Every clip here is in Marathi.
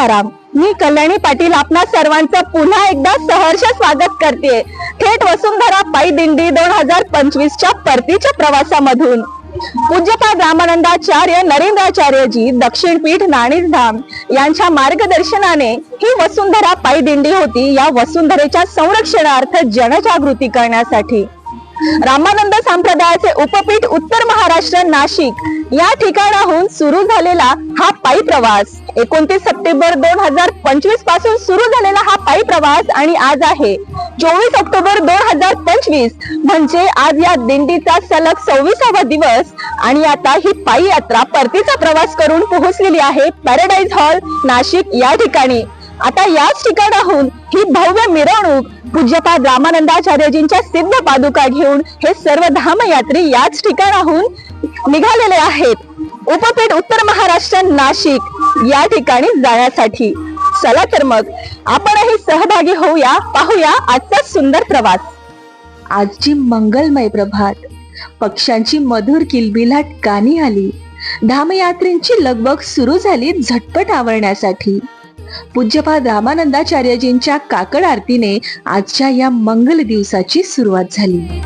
सीताराम मी कल्याणी पाटील आपणा सर्वांचं पुन्हा एकदा सहर्ष स्वागत करते. थेट वसुंधरा पायी दिंडी दोन हजार पंचवीसच्या परतीच्या प्रवासामधून. पूज्यपाद रामानंदाचार्य नरेंद्राचार्यजी दक्षिणपीठ नाणीधाम यांच्या मार्गदर्शनाने ही वसुंधरा पायी दिंडी होती या वसुंधरेच्या संरक्षणार्थ जनजागृती करण्यासाठी. रामानंद संप्रदायाचे उपपीठ उत्तर महाराष्ट्र नाशिक या ठिकाणाहून सुरू झालेला हा पायी प्रवास. एकोणतीस सप्टेंबर दोन हजार पंचवीसपासून सुरू झालेला हा पायी प्रवास आणि आज आहे. चोवीस ऑक्टोबर दोन हजार पंचवीस म्हणजे आज या दिंडीचा सलग सव्वीसावा दिवस आणि आता ही पायी यात्रा परतीचा प्रवास करून पोहोचलेली आहे पॅराडाईज हॉल नाशिक या ठिकाणी. आता याच ठिकाणाहून ही भव्य मिरवणूक पूज्यपाद रामानंदाचार्यजींच्या सिद्ध पादुका घेऊन हे सर्व धामयात्री याच ठिकाणाहून निघालेले आहेत. उपपेठ उत्तर महाराष्ट्र नाशिक या ठिकाणी जाण्यासाठी. चला तर मग आपणही सहभागी होऊया पाहूया आजचा सुंदर प्रवास. आजची मंगलमय प्रभात. पक्ष्यांची मधुर किलबिलाट गाणी आली. धामयात्रींची लगबग सुरू झाली झटपट आवरण्यासाठी. पूज्यपाद रामानंदाचार्यजींच्या काकड आरतीने आजच्या या मंगल दिवसाची सुरुवात झाली.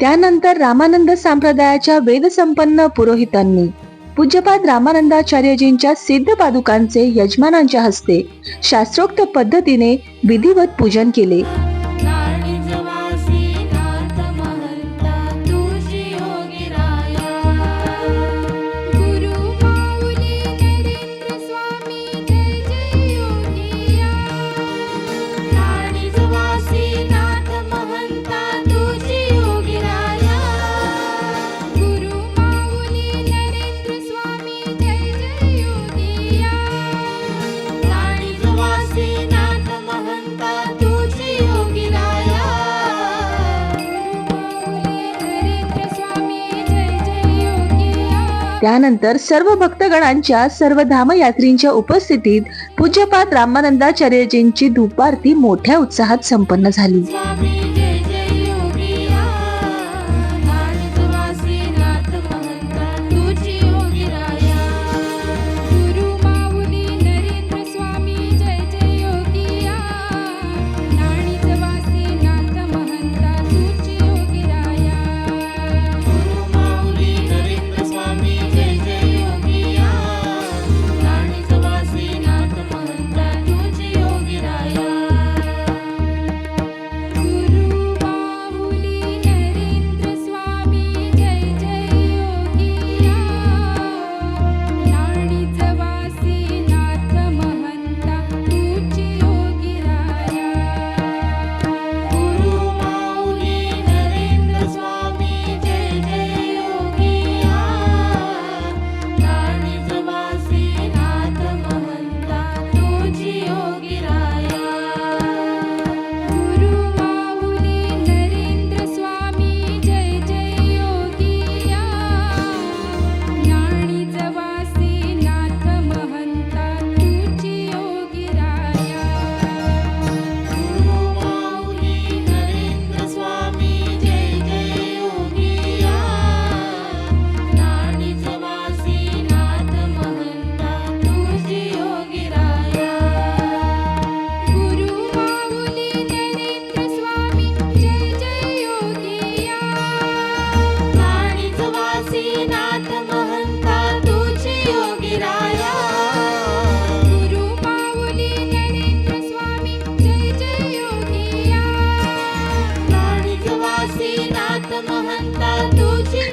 त्यानंतर रामानंद संप्रदायाच्या वेदसंपन्न पुरोहितांनी पूज्यपाद रामानंदाचार्यजींच्या सिद्ध पादुकांचे यजमानांच्या हस्ते शास्त्रोक्त पद्धतीने विधिवत पूजन केले. त्यानंतर सर्व भक्तगणांच्या सर्व धामयात्रींच्या उपस्थितीत पूज्यपाद रामानंदाचार्यजींची धूपारती मोठ्या उत्साहात संपन्न झाली.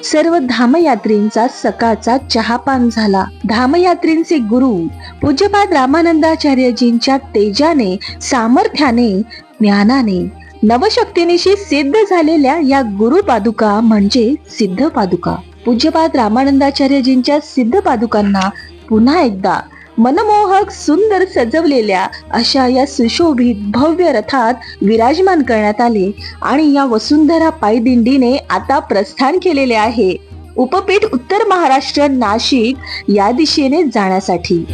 सर्व धामयात्रींचा सकाळचा चहापान झाला. धामयात्रींचे गुरु पूज्यपाद रामानंदाचार्यजींच्या तेजाने सामर्थ्याने ज्ञानाने नवशक्तीनिशी सिद्ध झालेल्या या गुरु पादुका म्हणजे सिद्ध पादुका पूज्यपाद रामानंदाचार्यजींच्या सिद्ध पादुकांना पुन्हा एकदा मनमोहक सुंदर सजवलेल्या अशा या सुशोभित भव्य रथात विराजमान करण्यात आले आणि या वसुंधरा पायदिंडीने आता प्रस्थान केलेले आहे. उपपीठ उत्तर महाराष्ट्र नाशिक या दिशेने जाण्यासाठी.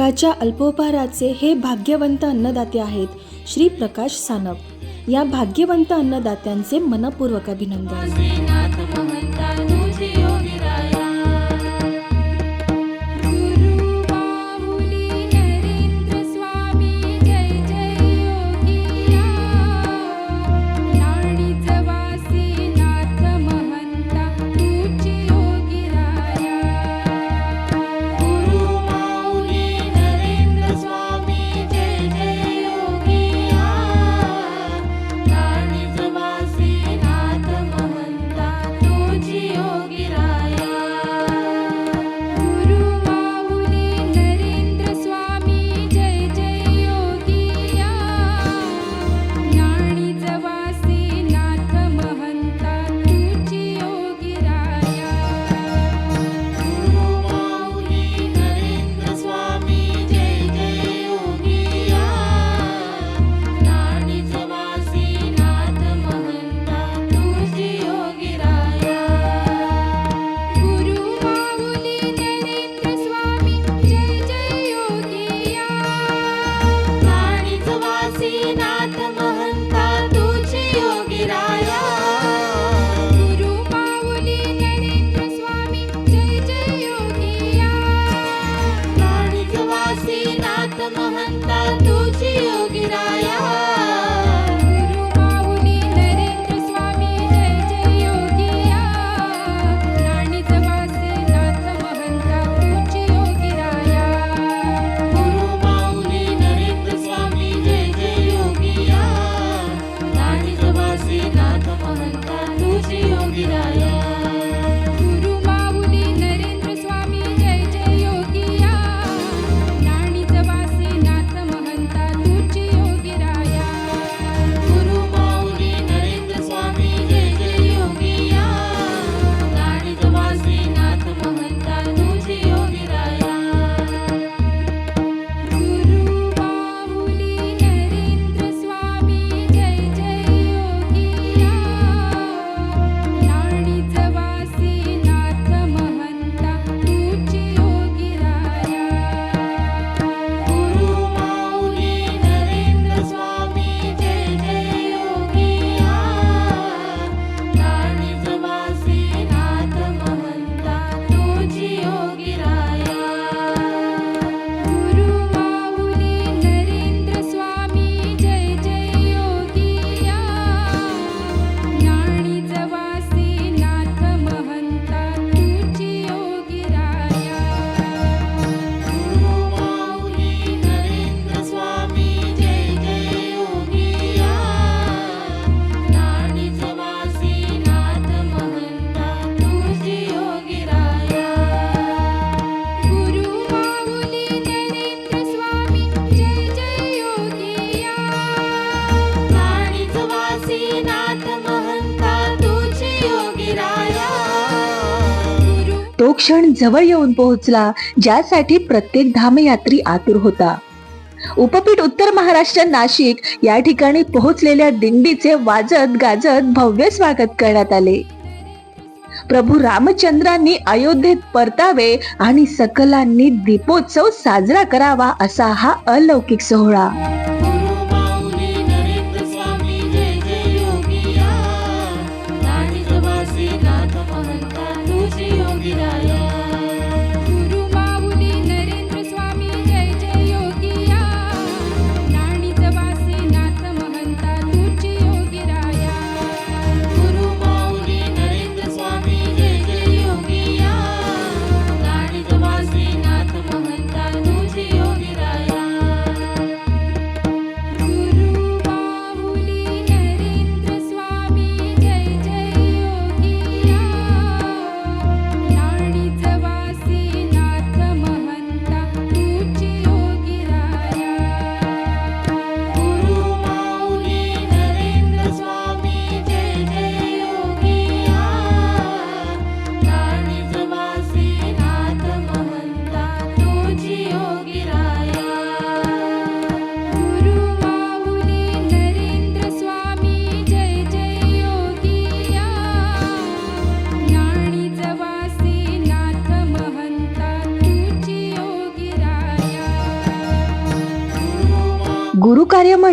जगाच्या अल्पोपहाराचे हे भाग्यवंत अन्नदाते आहेत श्री प्रकाश सानप. या भाग्यवंत अन्नदात्यांचे मनपूर्वक अभिनंदन. जवळ येऊन पोहोचला ज्यासाठी प्रत्येक धामयात्री आतुर होता. उपपीठ उत्तर महाराष्ट्र नाशिक या ठिकाणी पोहोचलेल्या दिंडीचे वाजत गाजत भव्य स्वागत करण्यात आले. प्रभू रामचंद्रांनी अयोध्येत परतावे आणि सकलांनी दीपोत्सव साजरा करावा असा हा अलौकिक सोहळा.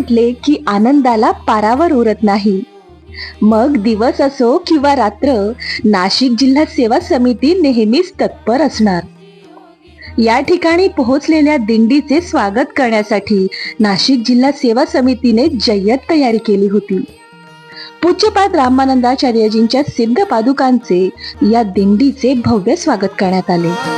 म्हटले की आनंदाला पारावर उरत नाही. मग दिवस असो किंवा रात्र नाशिक जिल्हा सेवा समिती नेहमीच तत्पर असणार. या ठिकाणी पोहोचलेल्या दिंडीचे स्वागत करण्यासाठी नाशिक जिल्हा सेवा समितीने जय्यत तयारी केली होती. पूज्यपाद रामानंदाचार्यजींच्या सिद्ध पादुकांचे या दिंडीचे भव्य स्वागत करण्यात आले.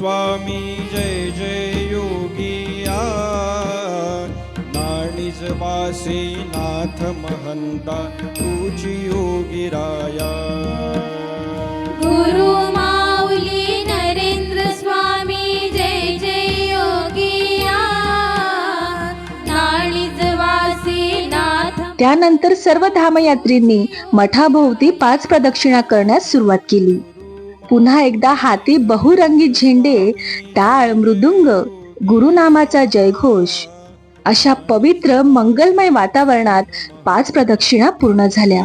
स्वामी जय जय योगिया नाणीज वासी नाथ महंता तुझी योगी राया. गुरु माऊली नरेंद्र स्वामी जय जय योगिया नाळीज वासी नाथ त्यानंतर सर्व धामयात्रींनी मठाभोवती पाच प्रदक्षिणा करण्यास सुरुवात केली. पुन्हा एकदा हाती बहुरंगी झेंडे टाळ मृदुंग गुरुनामाचा जयघोष. अशा पवित्र मंगलमय वातावरणात पाच प्रदक्षिणा पूर्ण झाल्या.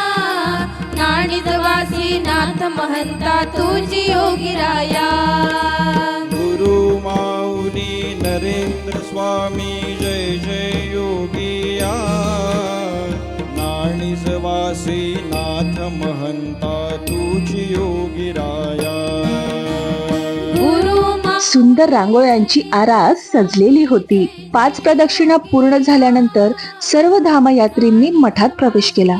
नाळीज वासी नाथ महंता तुझी योगी राया. गुरु माऊली नरेंद्र स्वामी जय जय योगिया नाथ महंता तुझी योगी राया. गुरु मा सुंदर रांगोळ्यांची आरास सजलेली होती. पाच प्रदक्षिणा पूर्ण झाल्यानंतर सर्व धामयात्रींनी मठात प्रवेश केला.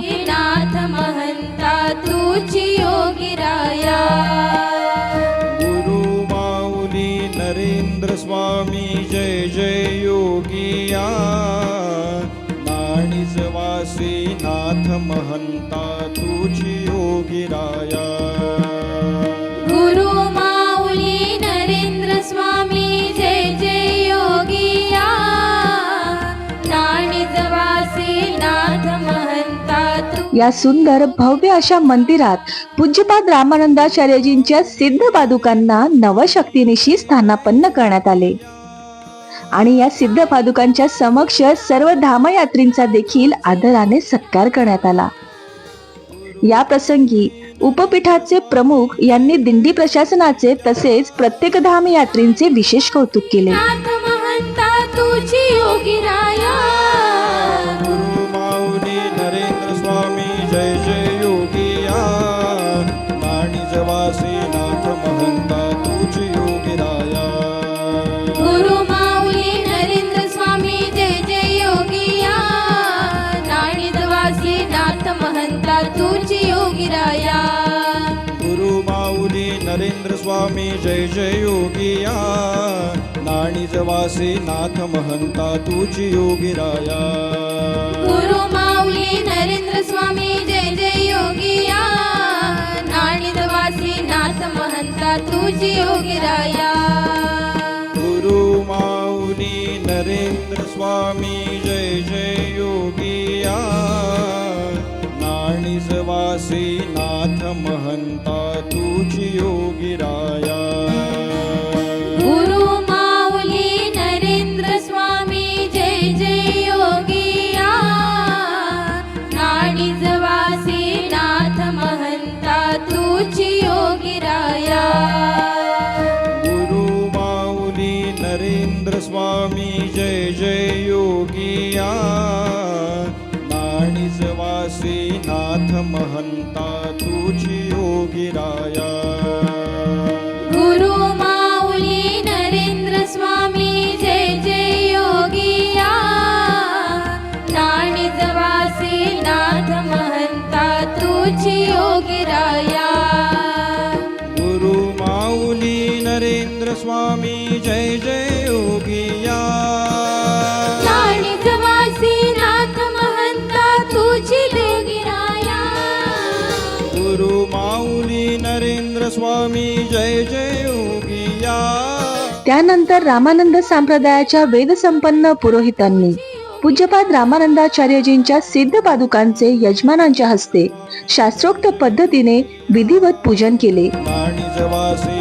या सुंदर भव्य अशा मंदिरात पूज्यपाद रामानंदाचार्यजींच्या सिद्ध पादुकांना नवशक्तीनिशी स्थानापन्न करण्यात आले. आणि या सिद्ध पादुकांच्या समक्ष सर्व धामयात्रींचा देखील आदराने सत्कार करण्यात आला. या प्रसंगी उपपीठाचे प्रमुख यांनी दिंडी प्रशासनाचे तसेच प्रत्येक धामयात्रींचे विशेष कौतुक केले. नाणीज वासी नाथ महंता तुझी योगी राया. गुरु माऊली नरेंद्र स्वामी जय जय योगिया नाणीज वासी नाथ महंता तुझी योगी राया. गुरु माऊली नरेंद्र स्वामी जय जय योगिया नाणीज वासी नाथ महंता तुझी योगी म्हणता तुझी योगी राया. स्वामी जय जय योगिया त्यानंतर रामानंद संप्रदायाच्या वेदसंपन्न पुरोहितांनी पूज्यपाद रामानंदाचार्यजींच्या सिद्ध पादुकांचे यजमानांच्या हस्ते शास्त्रोक्त पद्धतीने विधिवत पूजन केले. नाणी जवासी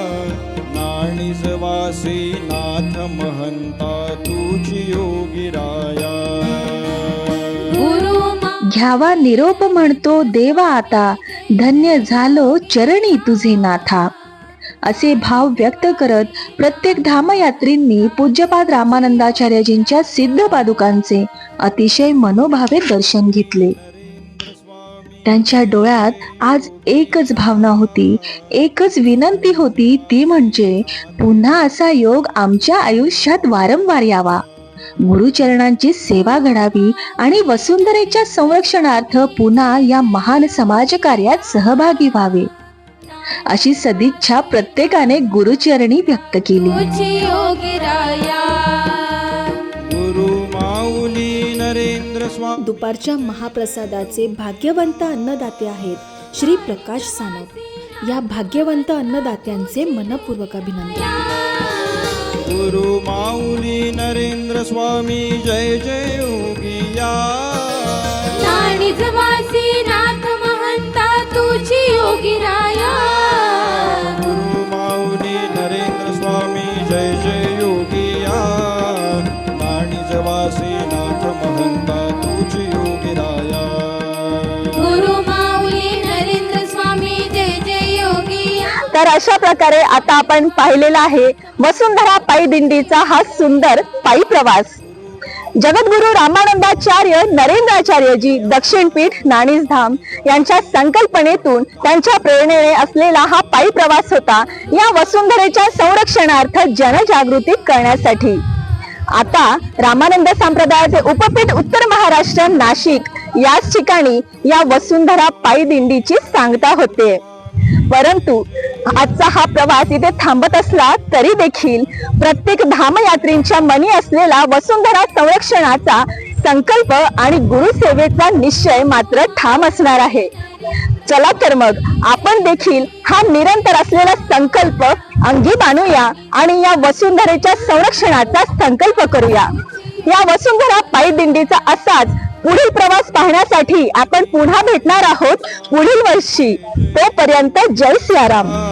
नाणी जवासी नाथ महंता तुझी योगिराया गुरु मा घ्यावा निरोप म्हणतो देवा आता धन्य झालो चरणी तुझे नाथा। असे भाव व्यक्त करत प्रत्येक धामयात्रींनी पूज्यपाद रामानंदाचार्यजींच्या सिद्ध पादुकांचे अतिशय मनोभावे दर्शन घेतले। त्यांच्या डोळ्यात आज एकच भावना होती एकच विनंती होती ती म्हणजे पुन्हा असा योग आमच्या आयुष्यात वारंवार यावा. गुरुचरणांची सेवा घडावी आणि वसुंधरेच्या संरक्षणार्थ पुन्हा या महान समाजकार्यात सहभागी व्हावे. अशी सदिच्छा प्रत्येकाने गुरुचरणी व्यक्त केली. दुपारच्या महाप्रसादाचे भाग्यवंत अन्नदाते आहेत श्री प्रकाश सानप. या भाग्यवंत अन्नदात्यांचे मनपूर्वक अभिनंदन. गुरु माऊली नरेंद्र स्वामी जय जय योगिया नाथ महंता तुझी योगी अशा प्रकारे आता आपण पाहिलेला आहे वसुंधरा पायी दिंडीचा हा सुंदर पायी प्रवास. जगद्गुरु रामानंदाचार्य नरेंद्राचार्यजी दक्षिणपीठ नाणीसधाम यांच्या संकल्पनेतून त्यांच्या प्रेरणेने असलेला हा पायी प्रवास होता या वसुंधरेच्या संरक्षणार्थ जनजागृती करण्यासाठी. आता रामानंद संप्रदायाचे उपपीठ उत्तर महाराष्ट्र नाशिक याच ठिकाणी या वसुंधरा पायी दिंडीची सांगता होते. परंतु आजचा हा प्रवास इथे थांबत असला तरी देखील प्रत्येक धामयात्रींच्या मनी असलेला वसुंधरा संरक्षणाचा संकल्प आणि गुरुसेवेचा निश्चय मात्र ठाम असणार आहे. चला तर मग आपण देखील हा निरंतर असलेला संकल्प अंगी बांधूया आणि या वसुंधरेच्या संरक्षणाचा संकल्प करूया. या वसुंधरा पायदिंडीचा असाच पुढील प्रवास पाहण्यासाठी आपण पुन्हा भेटणार आहोत पुढील वर्षी. तोपर्यंत जय सियाराम.